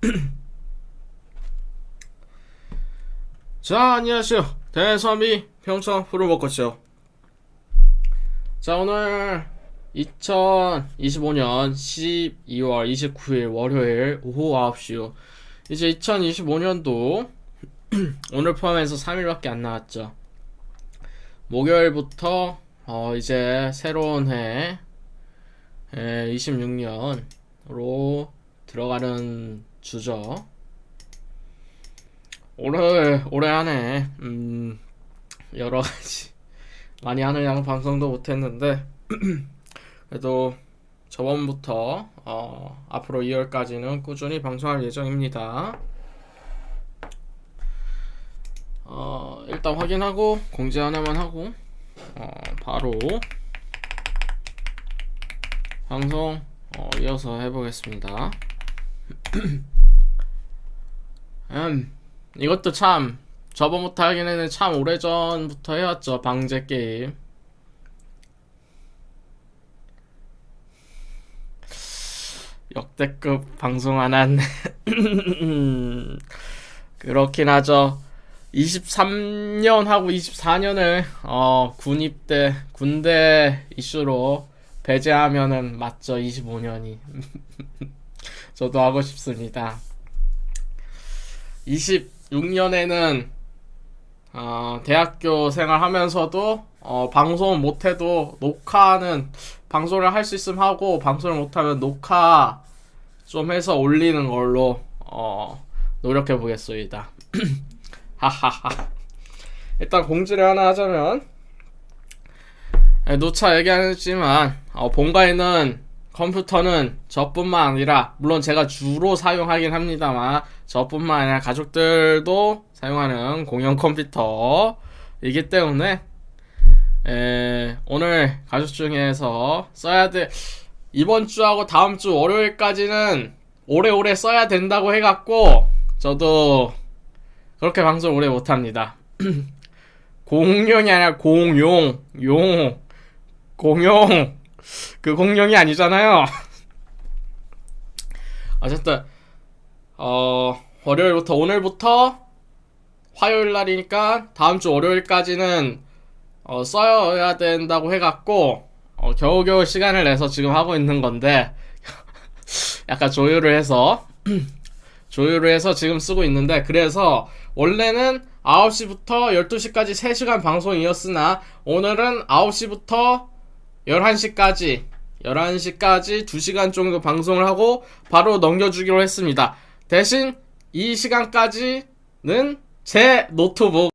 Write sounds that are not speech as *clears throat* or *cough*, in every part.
*clears throat* 자, 안녕하세요. 대선비 평촌 프로버커치요. 자, 오늘 2025년 12월 29일 월요일 오후 9시요. 이제 2025년도 *clears throat* 오늘 포함해서 3일밖에 안 나왔죠. 목요일부터 어, 이제 새로운 해 26년으로 들어가는 주죠. 올해 올해 한해 음, 여러 가지 *laughs* 많이 하느냐고 방송도 못했는데 *clears throat* 그래도 저번부터 어, 앞으로 2월까지는 꾸준히 방송할 예정입니다. 어, 일단 확인하고 공지 하나만 하고 어, 바로 방송 어, 이어서 해보겠습니다. *clears throat* 음, 이것도 참 저번부터 하기에는 참 오래전부터 해왔죠 방제 게임. 역대급 방송 안 한. *laughs* 그렇긴 하죠. 23년 하고 24년을 어, 군입 대 군대 이슈로 배제하면은 맞죠 25년이 *laughs* 저도 하고 싶습니다 26년에는 어, 대학교 생활하면서도 어, 방송 못해도 녹화는 방송을 할 수 있으면 하고 방송을 못하면 녹화 좀 해서 올리는 걸로 어, 노력해 보겠습니다. *clears throat* 하하하. 일단 공지를 하나 하자면 예, 누차 얘기했지만 어, 본가에는 컴퓨터는 저뿐만 아니라 물론 제가 주로 사용하긴 합니다만 저뿐만 아니라 가족들도 사용하는 공용 컴퓨터이기 때문에 에, 오늘 가족 중에서 써야 돼 이번 주하고 다음 주 월요일까지는 오래오래 써야 된다고 해갖고 저도 그렇게 방송 오래 못합니다. *clears throat* 공룡이 아니라 공용 용 공용 그 공룡이 아니잖아요. *laughs* 어쨌든 어 월요일부터 오늘부터 화요일 날이니까 다음 주 월요일까지는 어, 써야 된다고 해갖고 어, 겨우겨우 시간을 내서 지금 하고 있는 건데 *laughs* 약간 조율을 해서 *clears throat* 조율을 해서 지금 쓰고 있는데 그래서 원래는 9시부터 12시까지 3시간 방송이었으나 오늘은 9시부터 11시까지 11시까지 2시간 정도 방송을 하고 바로 넘겨주기로 했습니다. 대신 이 시간까지는 제 노트북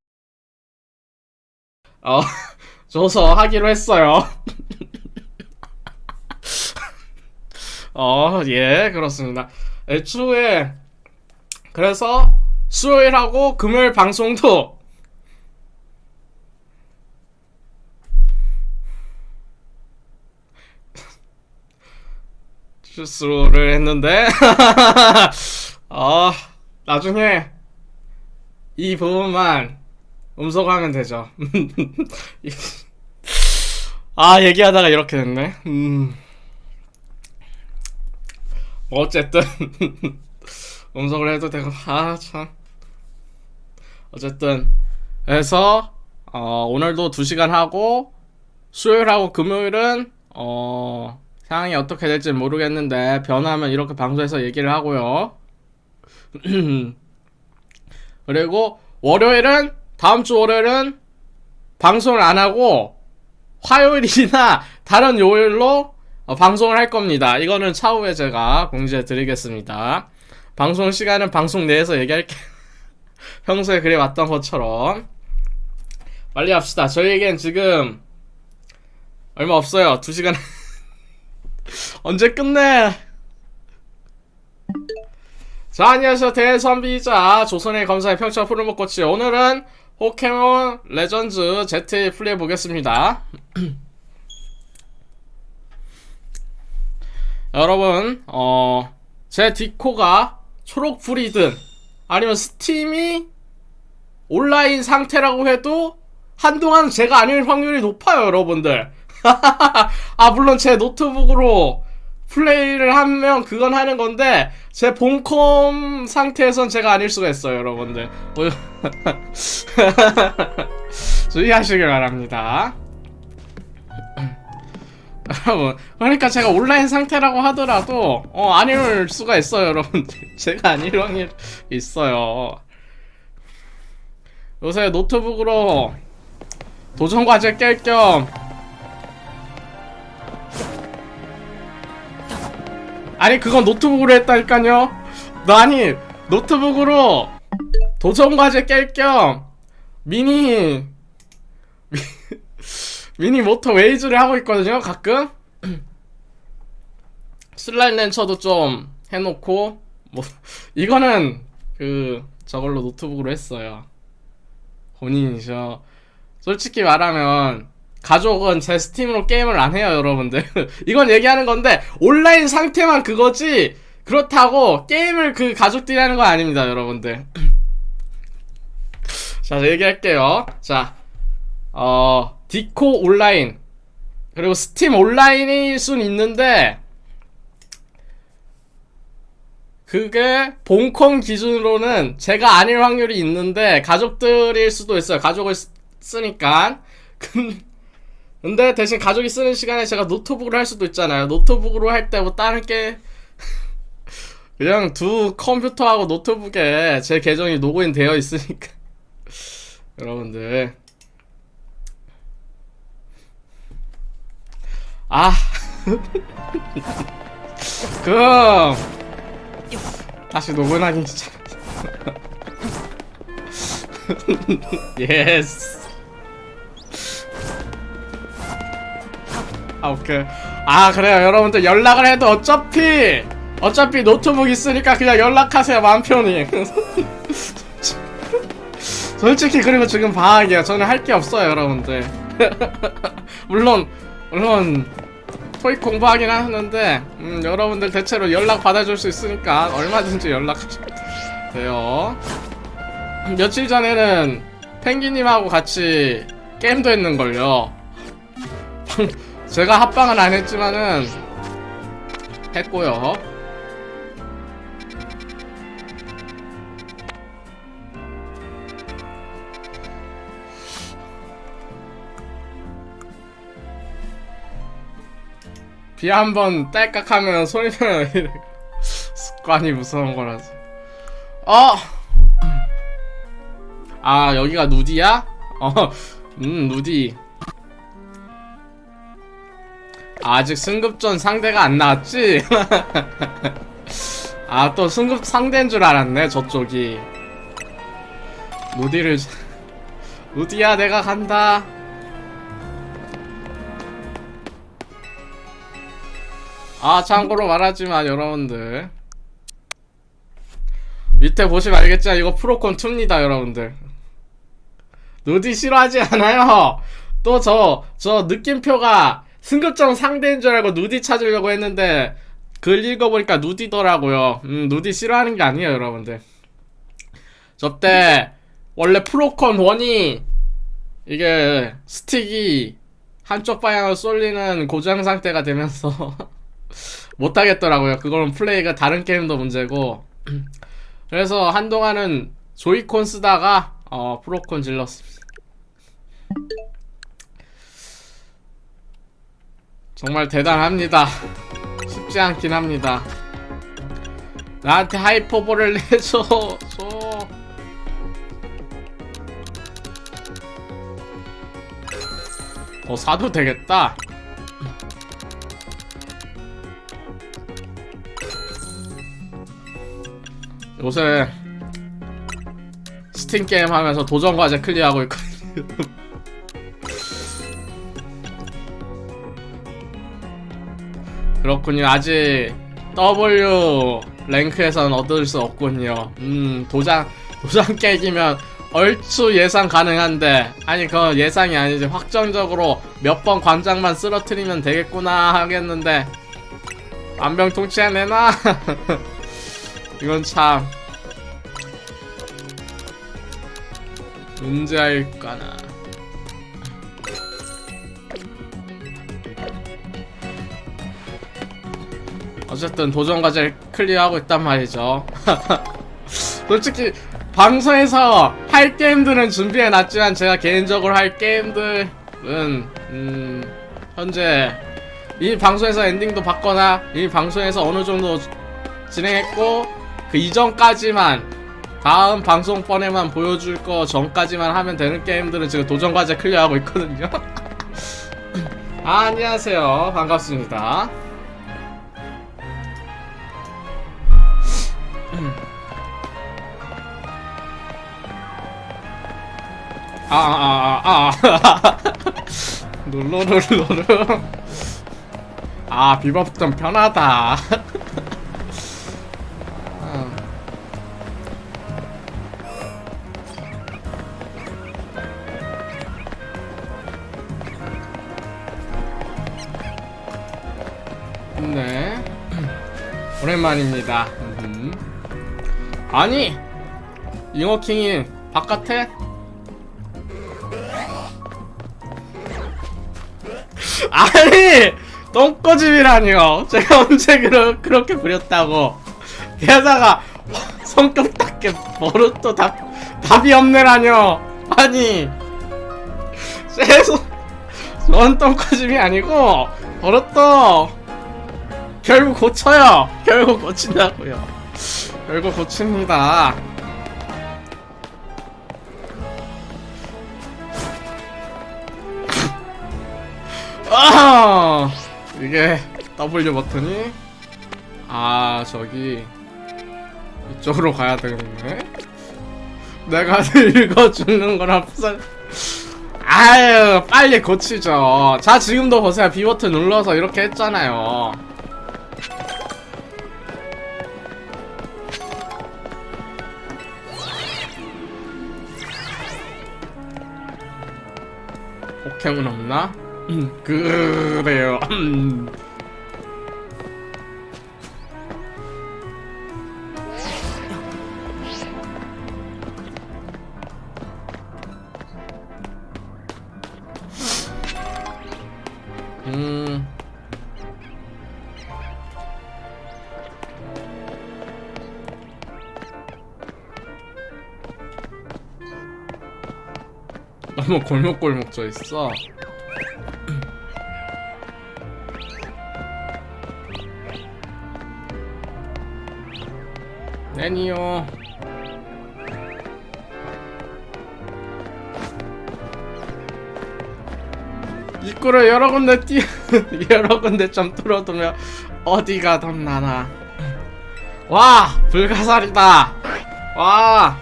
어, *laughs* 줘서 하기로 했어요. *laughs* 어, 예, 그렇습니다. 애초에 그래서 수요일하고 금요일 방송도 실수를 했는데 어, *laughs* 나중에 이 부분만 음소거하면 되죠. *laughs* 아 얘기하다가 이렇게 됐네. 음. 뭐 어쨌든 *laughs* 음성을 해도 되고 아 참. 어쨌든 그래서 어, 오늘도 2시간 하고 수요일하고 금요일은 어, 상황이 어떻게 될지 모르겠는데 변하면 이렇게 방송에서 얘기를 하고요. *clears throat* 그리고 월요일은 다음 주 월요일은 방송을 안 하고 화요일이나 다른 요일로 어, 방송을 할 겁니다. 이거는 차후에 제가 공지해 드리겠습니다. 방송 시간은 방송 내에서 얘기할게. *laughs* 평소에 그래 왔던 것처럼 빨리 합시다. 저희에겐 지금 얼마 없어요. 2시간 *laughs* 언제 끝내? 자, 안녕하세요. 대선비자 조선의 검사의 평창 푸르목코치 오늘은 포켓몬 레전드 Z 플레이 보겠습니다. *clears throat* 여러분, 어, 제 디코가 초록불이든 아니면 스팀이 온라인 상태라고 해도 한동안 제가 아닐 확률이 높아요, 여러분들. *laughs* 아, 물론 제 노트북으로 플레이를 하면 그건 하는 건데 제 본컴 상태에선 제가 아닐 수가 있어요 여러분들. 뭐- *laughs* 주의하시길 바랍니다. *clears throat* 여러분 그러니까 제가 온라인 상태라고 하더라도 어 아닐 수가 있어요 여러분들. *laughs* 제가 아닐 확률 있어요. 요새 노트북으로 도전 과제 깰겸 아니 그건 노트북으로 했다니까요. 너 아니 노트북으로 도전 과제 깰 겸 미니 미- *laughs* 미니 모터 웨이즈를 하고 있거든요 가끔. *clears throat* 슬라임 렌처도 좀 해놓고 뭐 이거는 그 저걸로 노트북으로 했어요. 본인이죠 솔직히 말하면 가족은 제 스팀으로 게임을 안 해요 여러분들. *laughs* 이건 얘기하는 건데 온라인 상태만 그거지? 그렇다고 게임을 그 가족들이 하는 거 아닙니다 여러분들. *sniffs* 자 얘기할게요. 자 어, 디코 온라인. 그리고 스팀 온라인일 순 있는데 그게 본컴 기준으로는 제가 아닐 확률이 있는데 가족들일 수도 있어요. 가족을 쓰, 쓰니까 *laughs* 근- 근데 대신 가족이 쓰는 시간에 제가 노트북으로 할 수도 있잖아요. 노트북으로 할 때 뭐 다른 게 *laughs* 그냥 두 컴퓨터하고 노트북에 제 계정이 로그인 되어 있으니까. *laughs* 여러분들. 아. *laughs* 그럼. 다시 로그인하기 진짜 예스 아 오케이. 아 그래요. 여러분들 연락을 해도 어차피 어차피 노트북 있으니까 그냥 연락하세요 마음 편히 *laughs* 솔직히 그리고 지금 방학이야 저는 할 게 없어요 여러분들. *laughs* 물론 물론 토익 공부하긴 하는데 음, 여러분들 대체로 연락 받아줄 수 있으니까 얼마든지 연락하셔도 돼요. 며칠 전에는 펭귄님하고 같이 게임도 했는걸요 제가 합방은 안 했지만은 했고요 비 한 번 딸깍 하면 소리가 이래. *laughs* 습관이 무서운 거라서 어! *clears throat* 아 여기가 누디야? 어, 음 누디 아직 승급전 상대가 안 나왔지? *laughs* 아 또 승급 상대인 줄 알았네 저쪽이. 누디를 누디야 *laughs* 내가 간다. 아 참고로 말하지만 여러분들. 밑에 보시면 알겠지만 이거 프로콘 2입니다 여러분들. 누디 싫어하지 않아요. 또 저저 느낌표가 승급전 상대인 줄 알고 누디 찾으려고 했는데 글 읽어보니까 누디더라고요 음 누디 싫어하는 게 아니에요 여러분들 저 때 원래 프로콘 1이 이게 스틱이 한쪽 방향으로 쏠리는 고장 상태가 되면서 *laughs* 못하겠더라고요. 그거는 플레이가 다른 게임도 문제고. 그래서 한동안은 조이콘 쓰다가 어, 프로콘 질렀습니다. 정말 대단합니다. 쉽지 않긴 합니다. 나한테 하이퍼볼을 내줘. 줘. 어, 사도 되겠다. 요새 스팀 게임 하면서 도전 과제 클리어하고 있거든요. 그렇군요. 아직 W 랭크에서는 얻을 수 없군요. 음, 도장 도장 깨기면 얼추 예상 가능한데 아니 그거 예상이 아니지 확정적으로 몇번 관장만 쓰러뜨리면 되겠구나 하겠는데 안병통치해내나? *laughs* 이건 참 문제일까나 어쨌든 도전 과제를 클리어하고 있단 말이죠. *laughs* 솔직히 방송에서 할 게임들은 준비해 놨지만 제가 개인적으로 할 게임들은 음 현재 이 방송에서 엔딩도 받거나 이 방송에서 어느 정도 진행했고 그 이전까지만 다음 방송번에만 보여줄 거 전까지만 하면 되는 게임들은 지금 도전 과제 클리어하고 있거든요. *laughs* 아, 안녕하세요. 반갑습니다. 아, 아, 아, 아. *laughs* 룰루룰루루. 아, 비법 좀 편하다. 아. 네. 오랜만입니다. 음. 아니, 잉어킹이 바깥에 아니 똥꼬집이라니요. 제가 언제 그러, 그렇게 부렸다고. 게다가 성격답게 버릇도 답, 답이 없네라뇨 아니 죄송 전 똥꼬집이 아니고 버릇도 결국 고쳐요. 결국 고친다고요. 결국 고칩니다 아! 이게 W 버튼이? 아 저기 이쪽으로 가야 되겠네. 내가 읽어 죽는 거랑 무슨 아유 빨리 고치죠. 자 지금도 보세요. B 버튼 눌러서 이렇게 했잖아요. 포켓몬 없나? 음, 그래요. 음. 음. 너무 골목골목 져 있어. 내니요. 입구를 여러 군데 뛰 *laughs* 여러 군데 좀 뚫어두면 어디가 덧나나. 와 불가사리다. 와.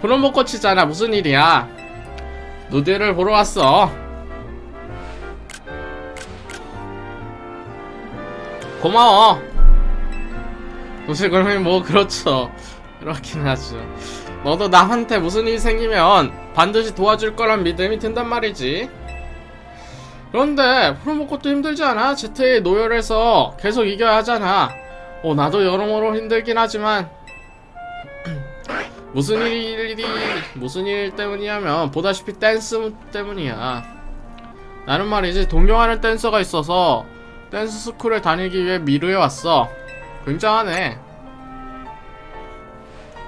프로모코치잖아 무슨 일이야? 누드를 보러 왔어. 고마워. 도시골이 뭐 그렇죠. 그렇긴 하죠. 너도 남한테 무슨 일 생기면 반드시 도와줄 거란 믿음이 든단 말이지. 그런데 프로모코도 힘들지 않아? 제트에 노열해서 계속 이겨야 하잖아. 어 나도 여러모로 힘들긴 하지만 *clears throat* 무슨 일이 무슨 일 때문이냐면 보다시피 댄스 때문이야. 나는 말이지 동경하는 댄서가 있어서 댄스 스쿨을 다니기 위해 미루에 왔어. 굉장하네.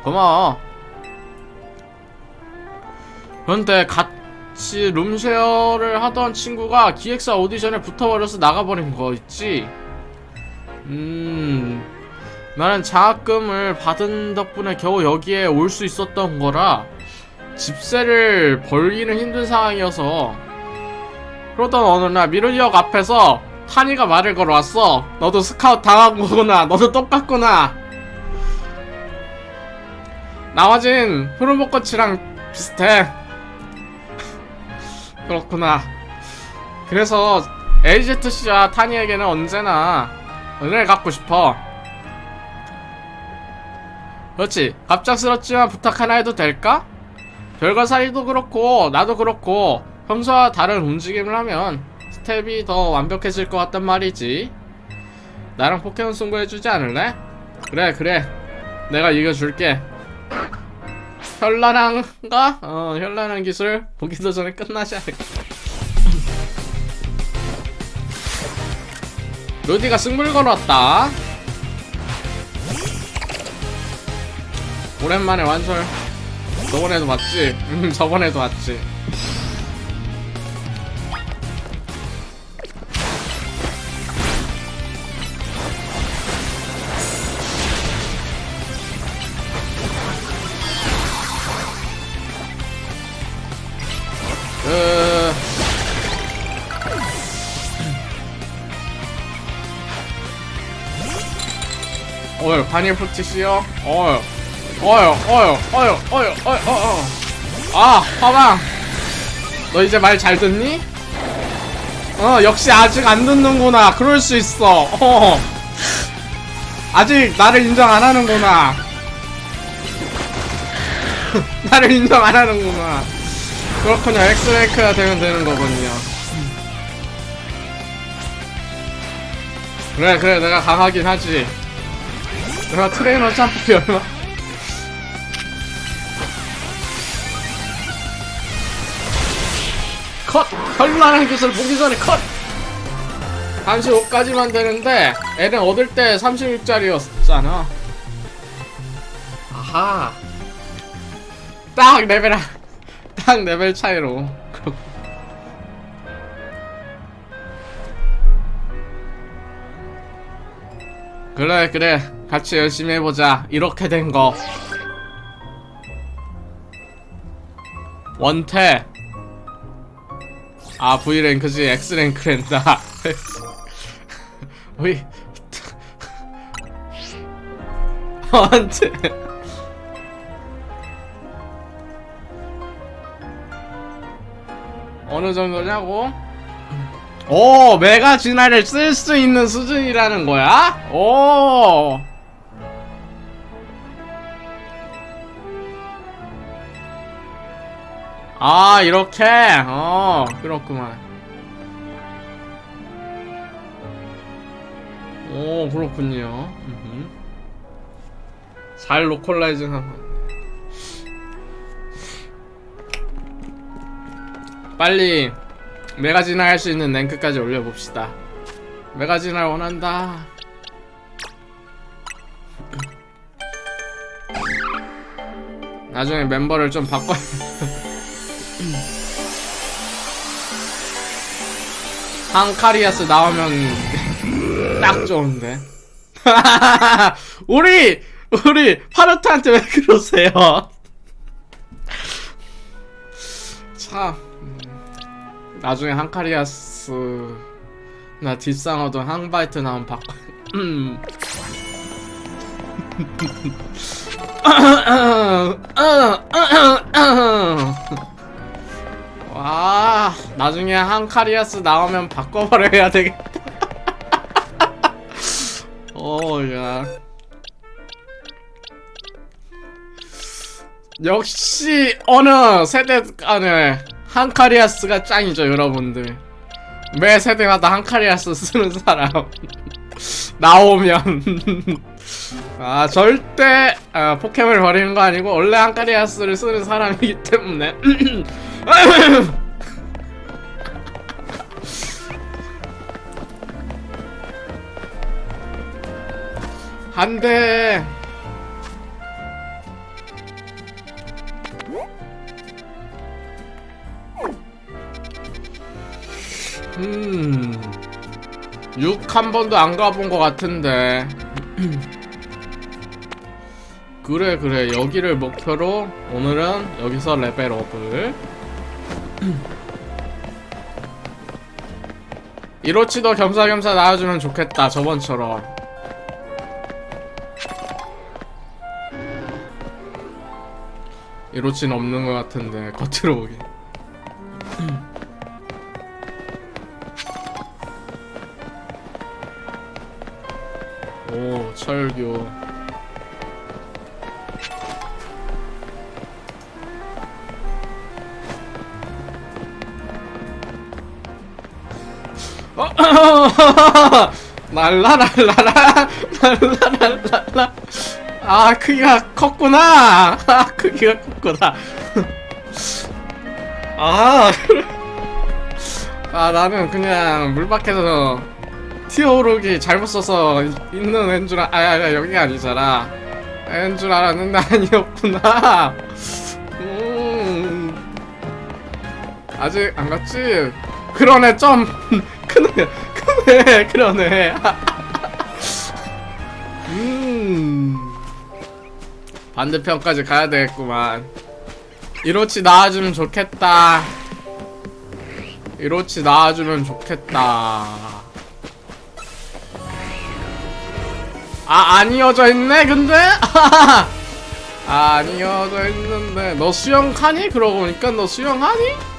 고마워. 그런데 같이 룸쉐어를 하던 친구가 기획사 오디션에 붙어버려서 나가버린 거 있지? 음... 나는 장학금을 받은 덕분에 겨우 여기에 올 수 있었던 거라 집세를 벌기는 힘든 상황이어서 그러던 어느 날 미르리역 앞에서 타니가 말을 걸어왔어. 너도 스카우트 당한 거구나. 너도 똑같구나. 나머진 프로모코치랑 비슷해. *laughs* 그렇구나. 그래서 AZC와 타니에게는 언제나 은혜를 갖고 싶어. 그렇지. 갑작스럽지만 부탁 하나 해도 될까? 별거 사이도 그렇고 나도 그렇고 평소와 다른 움직임을 하면 스텝이 더 완벽해질 것 같단 말이지 나랑 포켓몬 승부해주지 않을래? 그래 그래 내가 이겨줄게 현란한가? 어 현란한 기술 보기도 전에 끝나지 않을까 루디가 승물 걸었다. 오랜만에 완설. 저번에도 봤지? 음, 저번에도 봤지. 바닐 프티시요? 어휴 어휴 어휴 어휴 어휴 어휴 어휴 아 화방 너 이제 말 잘 듣니? 어 역시 아직 안 듣는구나. 그럴 수 있어. 어. 아직 나를 인정 안 하는구나. *laughs* 나를 인정 안 하는구나. 그렇군요. 엑스레이크가 되면 되는 거군요. 그래 그래. 내가 강하긴 하지 내가 트레이너 점프이 얼마 컷! 현란한 기술 보기 전에 컷! 35까지만 되는데 애는 얻을 때 36짜리였잖아. 아하. 딱 레벨 한- 딱 레벨 차이로. 그래 그래 같이 열심히 해보자 이렇게 된거 원태 아 V랭크지 X랭크랜다 우리 *laughs* *laughs* 원태 어느 정도냐고? 오, 메가 진화를 쓸 수 있는 수준이라는 거야? 오. 아, 이렇게? 어, 그렇구만. 오, 그렇군요. 음흠. 잘 로컬라이징 하고. 빨리 메가진화 할 수 있는 랭크까지 올려봅시다. 메가진화 원한다. 나중에 멤버를 좀 바꿔. *laughs* 한카리아스 나오면 딱 좋은데. *laughs* 우리 우리 파르트한테 왜 그러세요? *laughs* 참. 나중에 한카리아스 나 뒷상어도 항바이트 나오면 바꿔 음. *laughs* 와 나중에 한카리아스 나오면 바꿔버려야 되겠다. *laughs* 오야. 역시 어느 세대 간에 한카리아스가 짱이죠 여러분들. 매 세대마다 한카리아스 쓰는 사람. *laughs* 나오면 *laughs* 아 절대 아, 포켓몬을 버리는 거 아니고 원래 한카리아스를 쓰는 사람이기 때문에 *laughs* 한대 음. 6 한 번도 안 가본 것 같은데. *clears throat* 그래, 그래. 여기를 목표로 오늘은 여기서 레벨업을. *clears throat* 이로치도 겸사겸사 나와주면 좋겠다. 저번처럼. 이로치는 없는 것 같은데, *laughs* 겉으로 보기. *clears throat* 오 철교 어, *laughs* 날라 날라라. 날라 날라라. 아 크기가 컸구나. 아 크기가 컸구나. *laughs* 아. *laughs* 아 나는 그냥 물 밖에서 튀어오르기 잘못 써서 있는 애인 줄 알... 아, 아 여기가 아니잖아. 애인 줄 알았는데 아니었구나. 음. 아직 안 갔지? 그러네 좀 크네 크네 *laughs* 그러네. 음. 반대편까지 가야 되겠구만. 이로치 나와주면 좋겠다. 이로치 나와주면 좋겠다. 아 아니어져 있네 근데? *laughs* 아니어져 있는데. 너 수영하니? 그러고 보니까 너 수영하니?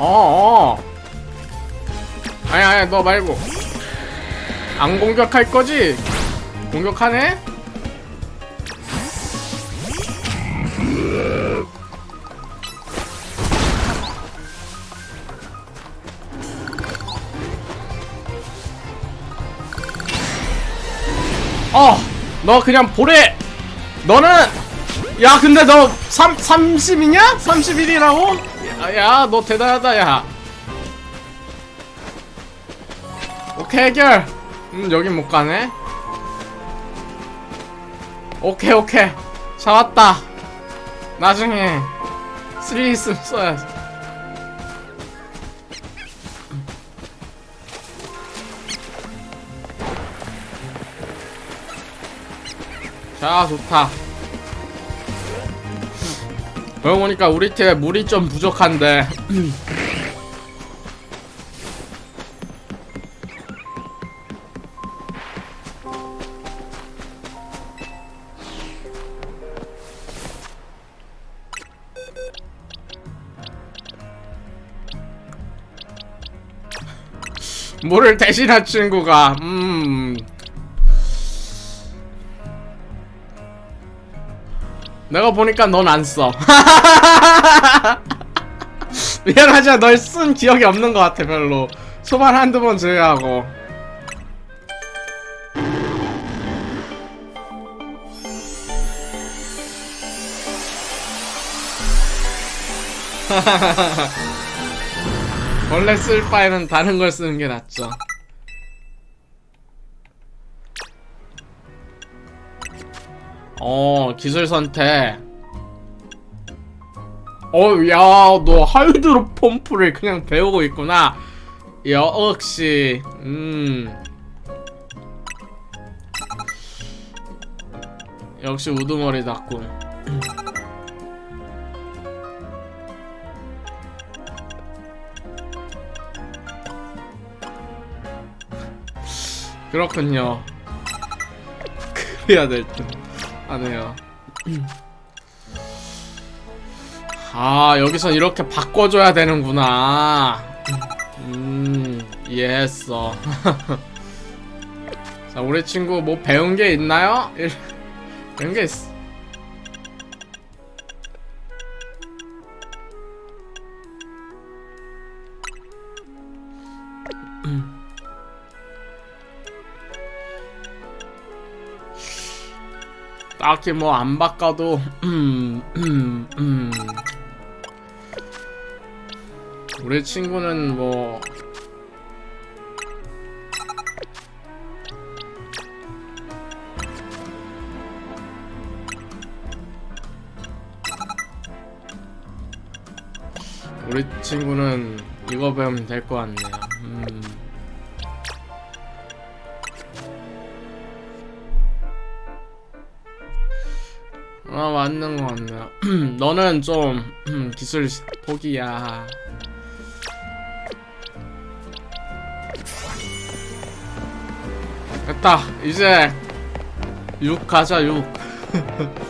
어어 아니 아니 너 말고 안 공격할 거지? 공격하네? 어! 너 그냥 보래! 너는! 야 근데 너 3, 30이냐? 31이라고? 야, 야, 너 대단하다 야. 오케이 해결. 음 여긴 못 가네. 오케이 오케이. 잡았다. 나중에 스릴 있으면 써야지. 자 좋다 그러고 보니까 우리 팀에 물이 좀 부족한데. 물을 대신할 친구가 음 내가 보니까 넌 안 써. *laughs* 미안하지만 널 쓴 기억이 없는 것 같아 별로. 초반 한두 번 제외하고. *laughs* 원래 쓸 바에는 다른 걸 쓰는 게 낫죠. 어, 기술 선택. 어, 야, 너 하이드로 펌프를 그냥 배우고 있구나. 역시, 음. 역시 우두머리 닭군. 그렇군요. *laughs* 그래야 될 듯. 하네요. 아, 여기선 이렇게 바꿔줘야 되는구나. 음, 이해했어. *laughs* 자, 우리 친구 뭐 배운 게 있나요? 일- *laughs* 배운 게 있어. 딱히 뭐 안 바꿔도 음, 음, 음. 우리 친구는 뭐 우리 친구는 이거 배우면 될 것 같네요. 아 맞는 것 같네요. *clears throat* 너는 좀 음, 기술 포기야. 됐다. 이제 6 가자 6. *laughs*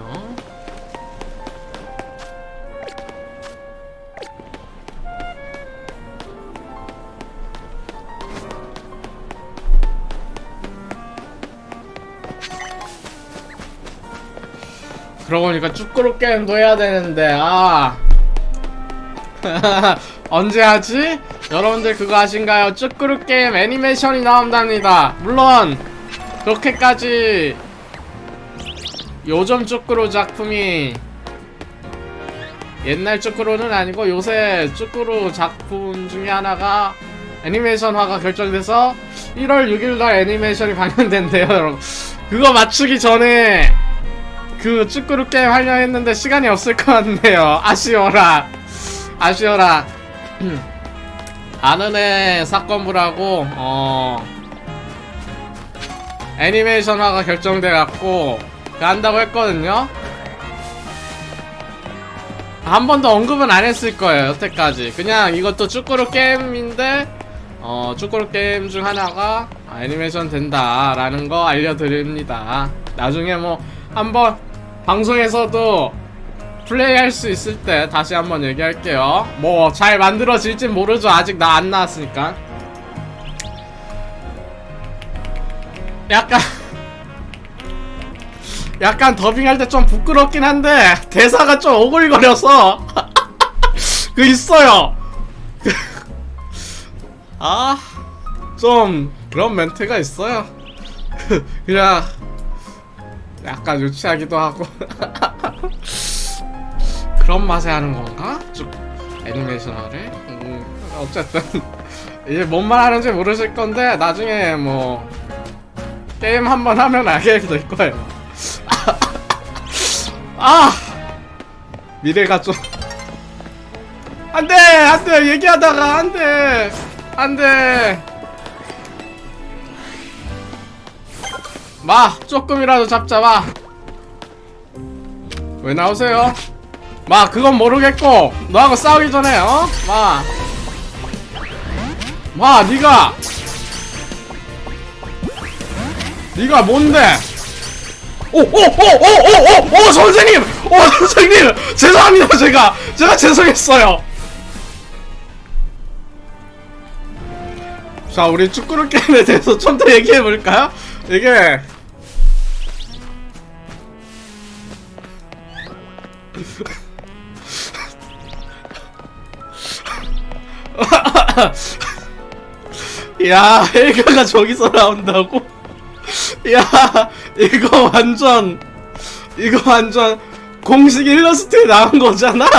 그러고 보니까 쭈꾸루 게임도 해야 되는데 아 *laughs* 언제 하지? 여러분들 그거 아신가요? 쭈꾸루 게임 애니메이션이 나온답니다 물론 그렇게까지 요즘 쭈꾸루 작품이 옛날 쭈꾸루는 아니고 요새 쭈꾸루 작품 중에 하나가 애니메이션화가 결정돼서 1월 6일날 애니메이션이 *laughs* 방영된대요 여러분 그거 맞추기 전에 그 쭈꾸루 게임 하려 했는데 시간이 없을 것 같네요 아쉬워라 아쉬워라 *clears throat* 아는 애 사건부라고 어 애니메이션화가 결정돼 갖고 한다고 했거든요. 한 번도 언급은 안 했을 거예요 여태까지. 그냥 이것도 쭈꾸루 게임인데 어 쭈꾸루 게임 중 하나가 애니메이션 된다라는 거 알려드립니다. 나중에 뭐 한번 방송에서도 플레이할 수 있을 때 다시 한번 얘기할게요. 뭐 잘 만들어질진 모르죠. 아직 나 안 나왔으니까. 약간 *laughs* 약간 더빙할 때 좀 부끄럽긴 한데 대사가 좀 오글거려서 *laughs* 그 있어요. *laughs* 아 좀 그런 멘트가 있어요. 그냥 약간 유치하기도 하고. *laughs* 그런 맛에 하는 건가? 쭉 애니메이션화를? 음, 어쨌든. *laughs* 이제 뭔 말 하는지 모르실 건데 나중에 뭐 게임 한 번 하면 알게 될 거예요. *laughs* 아! 미래가 좀. 안돼! 안돼! 얘기하다가 안돼! 안돼 마 조금이라도 잡자 마 왜 나오세요? 마 그건 모르겠고 너하고 싸우기 전에 어? 마 마, 니가 니가 뭔데? 오, 오, 오, 오, 오, 오, 오, 선생님! 오, 선생님! *laughs* 죄송합니다, 제가! 제가 죄송했어요! 자, 우리 축구를 *laughs* 게임에 대해서 좀 더 얘기해볼까요? 이게. *laughs* 야, 헬가가 저기서 나온다고? 야, 이거 완전, 이거 완전 공식 일러스트에 나온 거잖아?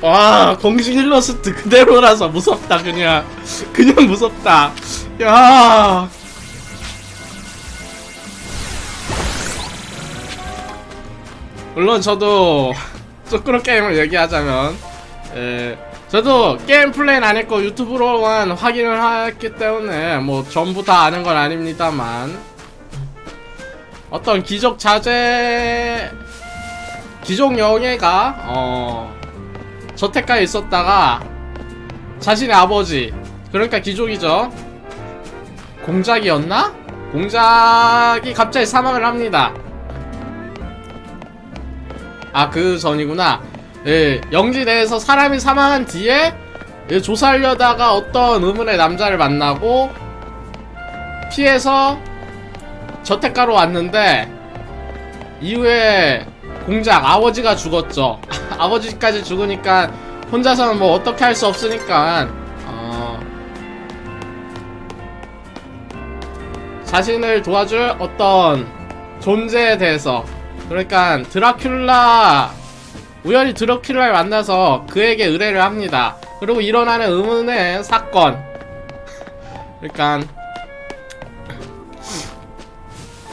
와, 공식 일러스트 그대로라서 무섭다, 그냥. 그냥 무섭다. 야. 물론 저도 쭈꾸루 게임을 얘기하자면, 에, 저도 게임 플레이는 안 했고 유튜브로만 확인을 했기 때문에 뭐 전부 다 아는 건 아닙니다만 어떤 기적 자재 기적 영예가 어 저택가에 있었다가 자신의 아버지 그러니까 기족이죠 공작이었나? 공작이 갑자기 사망을 합니다 아 그 전이구나. 예, 영지 내에서 사람이 사망한 뒤에 예, 조사하려다가 어떤 의문의 남자를 만나고 피해서 저택가로 왔는데 이후에 공작 아버지가 죽었죠. *laughs* 아버지까지 죽으니까 혼자서는 뭐 어떻게 할 수 없으니까. 어, 자신을 도와줄 어떤 존재에 대해서 그러니까 드라큘라 우연히 드러킬러를 만나서 그에게 의뢰를 합니다. 그리고 일어나는 의문의 사건. 그러니까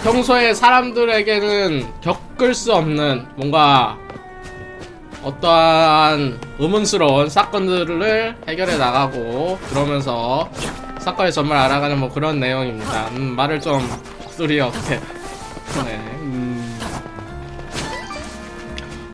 평소에 사람들에게는 겪을 수 없는 뭔가 어떠한 의문스러운 사건들을 해결해 나가고 그러면서 사건의 전말 알아가는 뭐 그런 내용입니다. 음, 말을 좀 소리 어떻게. *laughs* 네.